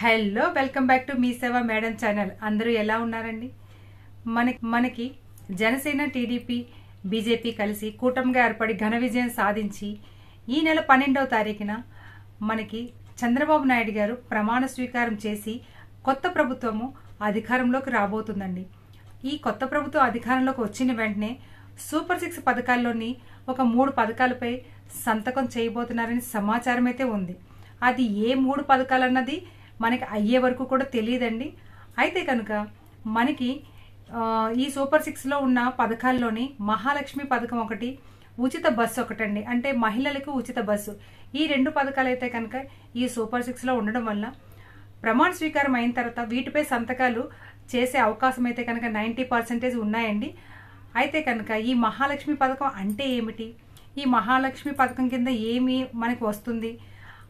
Hello welcome back to Mee Seva madam channel. అందరూ ఎలా ఉన్నారండి? మనకి మనకి జనసేన టీడీపీ బీజేపీ కలిసి కూటమిగా ఏర్పడి ఘన విజయం సాధించి ఈ నెల పన్నెండవ తారీఖున మనకి చంద్రబాబు నాయుడు గారు ప్రమాణ స్వీకారం చేసి కొత్త ప్రభుత్వము అధికారంలోకి రాబోతుందండి. ఈ కొత్త ప్రభుత్వం అధికారంలోకి వచ్చిన వెంటనే సూపర్ సిక్స్ పథకాల్లోని ఒక మూడు పథకాలపై సంతకం చేయబోతున్నారని సమాచారం అయితే ఉంది. అది ఏ మూడు పథకాలు అన్నది మనకి అయ్యే వరకు కూడా తెలియదండి. అయితే కనుక మనకి ఈ సూపర్ సిక్స్లో ఉన్న పథకాల్లోని మహాలక్ష్మి పథకం ఒకటి ఉచిత బస్సు ఒకటండి. అంటే మహిళలకు ఉచిత బస్సు. ఈ రెండు పథకాలు అయితే కనుక ఈ సూపర్ సిక్స్లో ఉండడం వల్ల ప్రమాణ స్వీకారం అయిన తర్వాత వీటిపై సంతకాలు చేసే అవకాశం అయితే కనుక నైంటీ పర్సెంటేజ్ ఉన్నాయండి. అయితే కనుక ఈ మహాలక్ష్మి పథకం అంటే ఏమిటి? ఈ మహాలక్ష్మి పథకం కింద ఏమి మనకు వస్తుంది?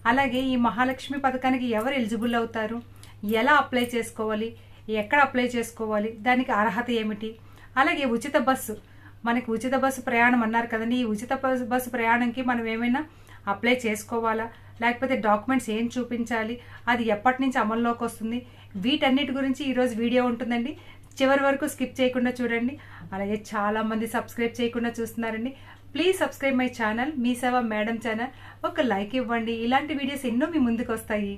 అలాగే ఈ మహాలక్ష్మి పథకానికి ఎవరు ఎలిజిబుల్ అవుతారు? ఎలా అప్లై చేసుకోవాలి? ఎక్కడ అప్లై చేసుకోవాలి? దానికి అర్హత ఏమిటి? అలాగే ఉచిత బస్సు. మనకి ఉచిత బస్సు ప్రయాణం అన్నారు కదండి. ఈ ఉచిత బస్సు బస్సు ప్రయాణంకి మనం ఏమైనా అప్లై చేసుకోవాలా? లేకపోతే డాక్యుమెంట్స్ ఏం చూపించాలి? అది ఎప్పటి నుంచి అమల్లోకి వస్తుంది? వీటన్నిటి గురించి ఈరోజు వీడియో ఉంటుందండి. చివరి వరకు స్కిప్ చేయకుండా చూడండి. అలాగే చాలా మంది సబ్స్క్రైబ్ చేయకుండా చూస్తున్నారండి. Please subscribe my channel Mee Seva madam channel ఒక లైక్ ఇవ్వండి. ఇలాంటి వీడియోస్ ఎన్నో మీ ముందుకు వస్తాయి.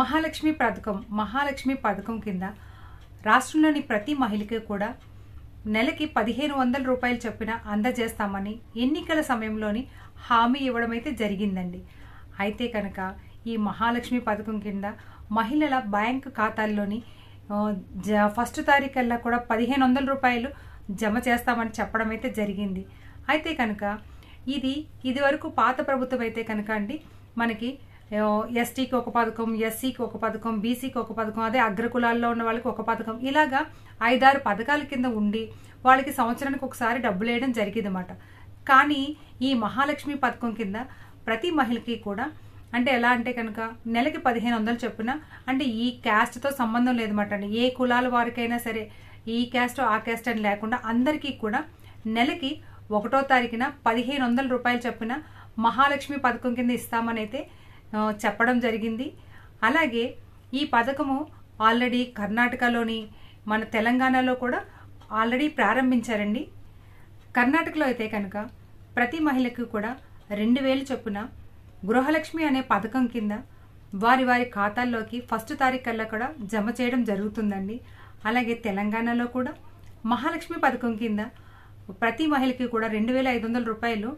మహాలక్ష్మి పథకం మహాలక్ష్మి పథకం కింద రాష్ట్రంలోని ప్రతి మహిళకి కూడా నెలకి పదిహేను వందల రూపాయలు చొప్పున అందజేస్తామని ఎన్నికల సమయంలోని హామీ ఇవ్వడం అయితే జరిగిందండి. అయితే కనుక ఈ మహాలక్ష్మి పథకం కింద మహిళల బ్యాంక్ ఖాతాల్లోని జ ఫస్ట్ తారీఖల్లా కూడా పదిహేను వందల రూపాయలు జమ చేస్తామని చెప్పడం అయితే జరిగింది. అయితే కనుక ఇది ఇదివరకు పాత ప్రభుత్వం అయితే కనుక అండి మనకి ఎస్టీకి ఒక పథకం ఎస్సీకి ఒక పథకం బీసీకి ఒక పథకం అదే అగ్రకులాల్లో ఉన్న వాళ్ళకి ఒక పథకం ఇలాగా ఐదారు పథకాల కింద ఉండి వాళ్ళకి సంవత్సరానికి ఒకసారి డబ్బులు వేయడం జరిగింది అన్నమాట కానీ ఈ మహాలక్ష్మి పథకం కింద ప్రతి మహిళకి కూడా అంటే ఎలా అంటే కనుక నెలకి పదిహేను వందలు చొప్పున అంటే ఈ క్యాస్ట్తో సంబంధం లేదన్నమాట అండి. ఏ కులాల వారికైనా సరే ఈ క్యాస్ట్ ఆ క్యాస్ట్ అని లేకుండా అందరికీ కూడా నెలకి ఒకటో తారీఖున పదిహేను వందల రూపాయలు చొప్పున మహాలక్ష్మి పథకం కింద ఇస్తామని అయితే చెప్పడం జరిగింది. అలాగే ఈ పథకము ఆల్రెడీ కర్ణాటకలోని మన తెలంగాణలో కూడా ఆల్రెడీ ప్రారంభించారండి. కర్ణాటకలో అయితే కనుక ప్రతి మహిళకు కూడా రెండు వేలు చొప్పున గృహలక్ష్మి అనే పథకం కింద వారి వారి ఖాతాల్లోకి ఫస్ట్ తారీఖు కల్లా కూడా జమ చేయడం జరుగుతుందండి. అలాగే తెలంగాణలో కూడా మహాలక్ష్మి పథకం కింద ప్రతి మహిళకి కూడా రెండు వేల ఐదు వందల రూపాయలు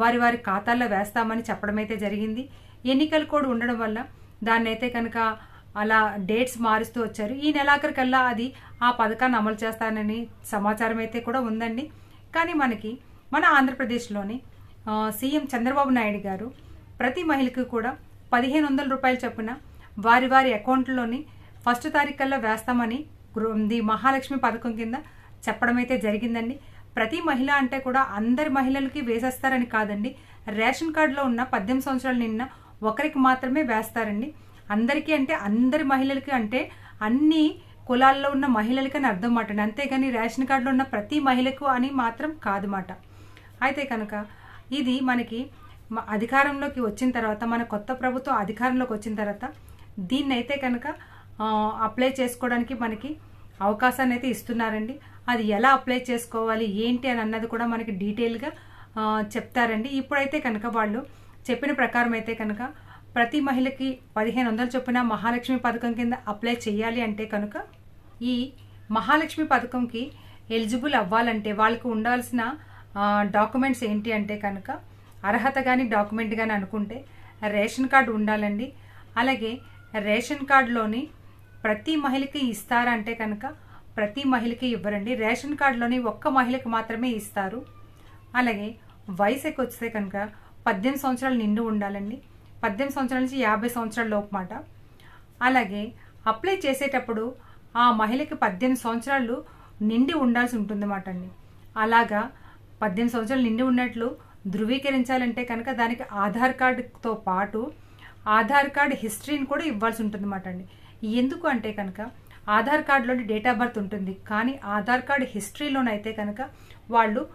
వారి వారి ఖాతాల్లో వేస్తామని చెప్పడం అయితే జరిగింది. ఎన్నికలు కూడా ఉండడం వల్ల దాన్ని అయితే కనుక అలా డేట్స్ మారుస్తూ వచ్చారు. ఈ నెలాఖరికల్లా అది ఆ పథకాన్ని అమలు చేస్తానని సమాచారం అయితే కూడా ఉందండి. కానీ మనకి మన ఆంధ్రప్రదేశ్లోని సీఎం చంద్రబాబు నాయుడు గారు ప్రతి మహిళకు కూడా పదిహేను వందల రూపాయలు చొప్పున వారి వారి అకౌంట్లోని ఫస్ట్ తారీఖు కల్లా వేస్తామని ది మహాలక్ష్మి పథకం కింద చెప్పడం అయితే జరిగిందండి. ప్రతి మహిళ అంటే కూడా అందరి మహిళలకి వేసేస్తారని కాదండి. రేషన్ కార్డులో ఉన్న పద్దెనిమిది సంవత్సరాలు నిన్న ఒకరికి మాత్రమే వేస్తారండి. అందరికీ అంటే అందరి మహిళలకి అంటే అన్ని కులాల్లో ఉన్న మహిళలకి అని అర్థం మాట అంతేగాని రేషన్ కార్డులో ఉన్న ప్రతి మహిళకు అని మాత్రం కాదు మాట. అయితే కనుక ఇది మనకి అధికారంలోకి వచ్చిన తర్వాత మన కొత్త ప్రభుత్వం అధికారంలోకి వచ్చిన తర్వాత దీన్ని అయితే కనుక అప్లై చేసుకోవడానికి మనకి అవకాశాన్ని అయితే ఇస్తున్నారండి. అది ఎలా అప్లై చేసుకోవాలి ఏంటి అని అన్నది కూడా మనకి డీటెయిల్గా చెప్తారండి. ఇప్పుడైతే కనుక వాళ్ళు చెప్పిన ప్రకారం అయితే కనుక ప్రతి మహిళకి పదిహేను వందల చొప్పున మహాలక్ష్మి పథకం కింద అప్లై చేయాలి అంటే కనుక ఈ మహాలక్ష్మి పథకంకి ఎలిజిబుల్ అవ్వాలంటే వాళ్ళకు ఉండాల్సిన డాక్యుమెంట్స్ ఏంటి అంటే కనుక అర్హత కానీ డాక్యుమెంట్ కానీ అనుకుంటే రేషన్ కార్డు ఉండాలండి. అలాగే రేషన్ కార్డులోని ప్రతి మహిళకి ఇస్తారంటే కనుక ప్రతి మహిళకి ఇవ్వరండి. రేషన్ కార్డులోని ఒక్క మహిళకి మాత్రమే ఇస్తారు. అలాగే వయసుకి వస్తే కనుక పద్దెనిమిది సంవత్సరాలు నిండు ఉండాలండి. పద్దెనిమిది సంవత్సరాల నుంచి యాభై సంవత్సరాల లోపు మాట. అలాగే అప్లై చేసేటప్పుడు ఆ మహిళకి పద్దెనిమిది సంవత్సరాలు నిండి ఉండాల్సి ఉంటుందన్నమాట అండి. అలాగా పద్దెనిమిది సంవత్సరాలు నిండి ఉన్నట్లు ధృవీకరించాలంటే కనుక దానికి ఆధార్ కార్డుతో పాటు ఆధార్ కార్డు హిస్టరీని కూడా ఇవ్వాల్సి ఉంటుందన్నమాట అండి. ఎందుకు అంటే కనుక ఆధార్ కార్డులోని డేట్ ఆఫ్ బర్త్ ఉంటుంది. కానీ ఆధార్ కార్డు హిస్టరీలోనైతే కనుక వాళ్ళు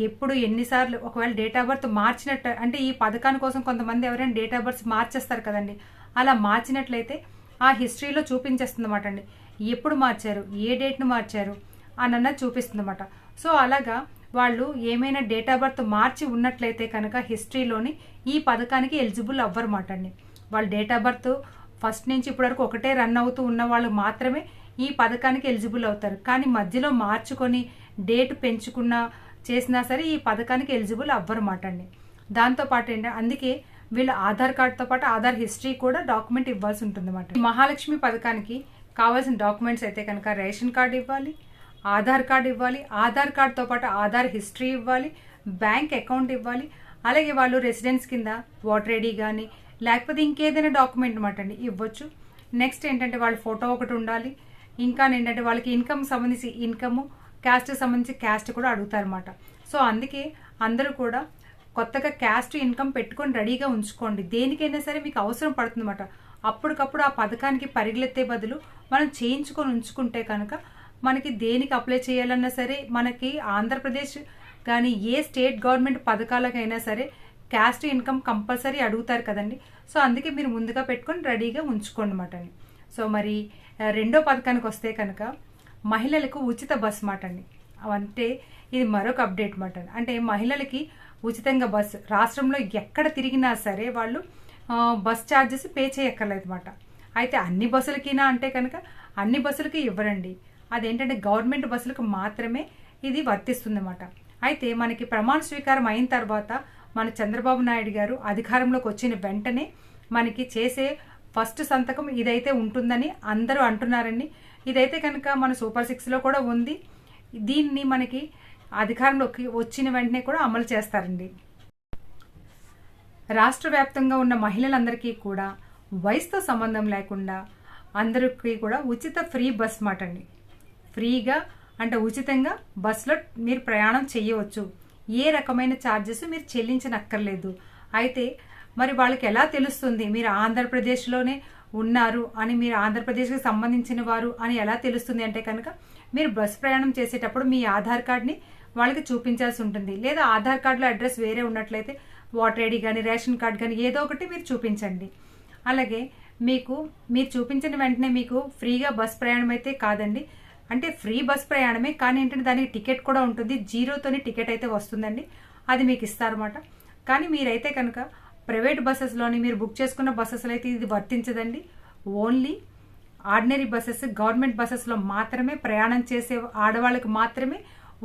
ఎప్పుడు ఎన్నిసార్లు ఒకవేళ డేట్ ఆఫ్ బర్త్ మార్చినట్టు అంటే ఈ పథకాని కోసం కొంతమంది ఎవరైనా డేట్ ఆఫ్ బర్త్ మార్చేస్తారు కదండి. అలా మార్చినట్లయితే ఆ హిస్టరీలో చూపించేస్తుంది అనమాట అండి. ఎప్పుడు మార్చారు? ఏ డేట్ను మార్చారు? అని అన్నది చూపిస్తుంది అనమాట సో అలాగా వాళ్ళు ఏమైనా డేట్ ఆఫ్ బర్త్ మార్చి ఉన్నట్లయితే కనుక హిస్టరీలోని ఈ పథకానికి ఎలిజిబుల్ అవ్వరన్నమాట అండి. వాళ్ళు డేట్ ఆఫ్ బర్త్ ఫస్ట్ నుంచి ఇప్పటి వరకు ఒకటే రన్ అవుతూ ఉన్న వాళ్ళు మాత్రమే ఈ పథకానికి ఎలిజిబుల్ అవుతారు. కానీ మధ్యలో మార్చుకొని డేట్ పెంచుకున్న చేసినా సరే ఈ పథకానికి ఎలిజిబుల్ అవ్వరన్నమాట అండి. దాంతోపాటు ఏంటంటే అందుకే వీళ్ళ ఆధార్ కార్డుతో పాటు ఆధార్ హిస్టరీ కూడా డాక్యుమెంట్ ఇవ్వాల్సి ఉంటుంది అన్నమాట మహాలక్ష్మి పథకానికి కావాల్సిన డాక్యుమెంట్స్ అయితే కనుక రేషన్ కార్డు ఇవ్వాలి ఆధార్ కార్డు ఇవ్వాలి ఆధార్ కార్డుతో పాటు ఆధార్ హిస్టరీ ఇవ్వాలి బ్యాంక్ అకౌంట్ ఇవ్వాలి అలాగే వాళ్ళు రెసిడెన్స్ కింద ఓటర్ ఐడి కానీ లేకపోతే ఇంకేదైనా డాక్యుమెంట్ అనమాట అండి ఇవ్వచ్చు. నెక్స్ట్ ఏంటంటే వాళ్ళ ఫోటో ఒకటి ఉండాలి. ఇంకా ఏంటంటే వాళ్ళకి ఇన్కమ్ సంబంధించి ఇన్కమ్ క్యాస్ట్ సంబంధించి క్యాస్ట్ కూడా అడుగుతారన్నమాట. సో అందుకే అందరూ కూడా కొత్తగా క్యాస్ట్ ఇన్కమ్ పెట్టుకొని రెడీగా ఉంచుకోండి. దేనికైనా సరే మీకు అవసరం పడుతుందన్నమాట. అప్పటికప్పుడు ఆ పథకానికి పరిగెత్తే బదులు మనం చేయించుకొని ఉంచుకుంటే కనుక మనకి దేనికి అప్లై చేయాలన్నా సరే మనకి ఆంధ్రప్రదేశ్ కానీ ఏ స్టేట్ గవర్నమెంట్ పథకాలకైనా సరే క్యాస్ట్ ఇన్కమ్ కంపల్సరీ అడుగుతారు కదండి. సో అందుకే మీరు ముందుగా పెట్టుకొని రెడీగా ఉంచుకోండి అనమాట అండి. సో మరి రెండో పథకానికి వస్తే కనుక మహిళలకు ఉచిత బస్ మాట అండి. అంటే ఇది మరొక అప్డేట్ మాట అంటే మహిళలకి ఉచితంగా బస్ రాష్ట్రంలో ఎక్కడ తిరిగినా సరే వాళ్ళు బస్ ఛార్జెస్ పే చేయక్కర్లేదు అనమాట అయితే అన్ని బస్సులకినా అంటే కనుక అన్ని బస్సులకి ఇవ్వరండి. అదేంటంటే గవర్నమెంట్ బస్సులకు మాత్రమే ఇది వర్తిస్తుందన్నమాట అయితే మనకి ప్రమాణ స్వీకారం అయిన తర్వాత మన చంద్రబాబు నాయుడు గారు అధికారంలోకి వచ్చిన వెంటనే మనకి చేసే ఫస్ట్ సంతకం ఇదైతే ఉంటుందని అందరూ అంటున్నారండి. ఇదైతే కనుక మన సూపర్ సిక్స్లో కూడా ఉంది. దీన్ని మనకి అధికారంలోకి వచ్చిన వెంటనే కూడా అమలు చేస్తారండి. రాష్ట్ర వ్యాప్తంగా ఉన్న మహిళలందరికీ కూడా వయసుతో సంబంధం లేకుండా అందరికీ కూడా ఉచిత ఫ్రీ బస్ మాట అండి ఫ్రీగా అంటే ఉచితంగా బస్సులో మీరు ప్రయాణం చేయవచ్చు. ఏ రకమైన ఛార్జెస్ మీరు చెల్లించనక్కర్లేదు. అయితే మరి వాళ్ళకి ఎలా తెలుస్తుంది? మీరు ఆంధ్రప్రదేశ్లోనే ఉన్నారు అని మీరు ఆంధ్రప్రదేశ్కి సంబంధించిన వారు అని ఎలా తెలుస్తుంది అంటే కనుక మీరు బస్ ప్రయాణం చేసేటప్పుడు మీ ఆధార్ కార్డ్ని వాళ్ళకి చూపించాల్సి ఉంటుంది. లేదా ఆధార్ కార్డులో అడ్రస్ వేరే ఉన్నట్లయితే వాటర్ ఐడి కానీ రేషన్ కార్డ్ కానీ ఏదో ఒకటి మీరు చూపించండి. అలాగే మీకు మీరు చూపించిన వెంటనే మీకు ఫ్రీగా బస్ ప్రయాణం అయితే కాదండి. అంటే ఫ్రీ బస్ ప్రయాణమే కానీ ఏంటంటే దానికి టికెట్ కూడా ఉంటుంది. జీరోతోనే టికెట్ అయితే వస్తుందండి. అది మీకు ఇస్తారన్నమాట. కానీ మీరైతే కనుక ప్రైవేట్ బస్సెస్లోని మీరు బుక్ చేసుకున్న బస్సెస్లో అయితే ఇది వర్తించదండి. ఓన్లీ ఆర్డినరీ బస్సెస్ గవర్నమెంట్ బస్సెస్లో మాత్రమే ప్రయాణం చేసే ఆడవాళ్ళకి మాత్రమే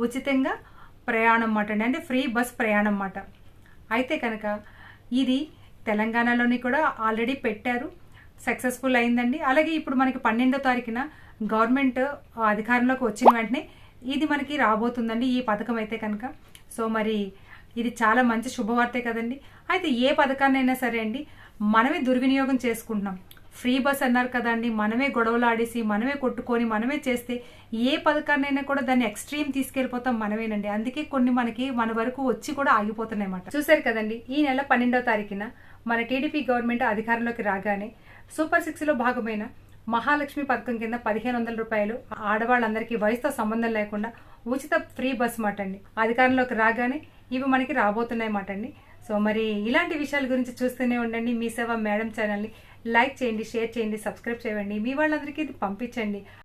ఉచితంగా ప్రయాణం అన్నమాట అండి. అంటే ఫ్రీ బస్ ప్రయాణం అన్నమాట. అయితే కనుక ఇది తెలంగాణలోని కూడా ఆల్రెడీ పెట్టారు. సక్సెస్ఫుల్ అయిందండి. అలాగే ఇప్పుడు మనకి పన్నెండో తారీఖున గవర్నమెంట్ అధికారంలోకి వచ్చిన వెంటనే ఇది మనకి రాబోతుందండి ఈ పథకం అయితే కనుక. సో మరి ఇది చాలా మంచి శుభవార్తే కదండి. అయితే ఏ పథకాన్నైనా సరే అండి మనమే దుర్వినియోగం చేసుకుంటున్నాం. ఫ్రీ బస్ అన్నారు కదండి మనమే గొడవలు ఆడేసి మనమే కొట్టుకొని మనమే చేస్తే ఏ పథకాన్నైనా కూడా దాన్ని ఎక్స్ట్రీమ్ తీసుకెళ్ళిపోతాం మనమేనండి. అందుకే కొన్ని మనకి మన వరకు వచ్చి కూడా ఆగిపోతున్నాయి అన్నమాట. చూసారు కదండి ఈ నెల పన్నెండవ తారీఖున మన టీడీపీ గవర్నమెంట్ అధికారంలోకి రాగానే సూపర్ సిక్స్లో భాగమైన మహాలక్ష్మి పథకం కింద పదిహేను వందల రూపాయలు. ఆడవాళ్ళందరికీ వయసుతో సంబంధం లేకుండా ఉచిత ఫ్రీ బస్ మాట అండి. అధికారంలోకి రాగానే ఇవి మనకి రాబోతున్నాయి మాట అండి. సో మరి ఇలాంటి విషయాల గురించి చూస్తూనే ఉండండి. మీ సేవ మేడం ఛానల్ని లైక్ చేయండి షేర్ చేయండి సబ్స్క్రైబ్ చేయండి. మీ వాళ్ళందరికీ ఇది పంపించండి.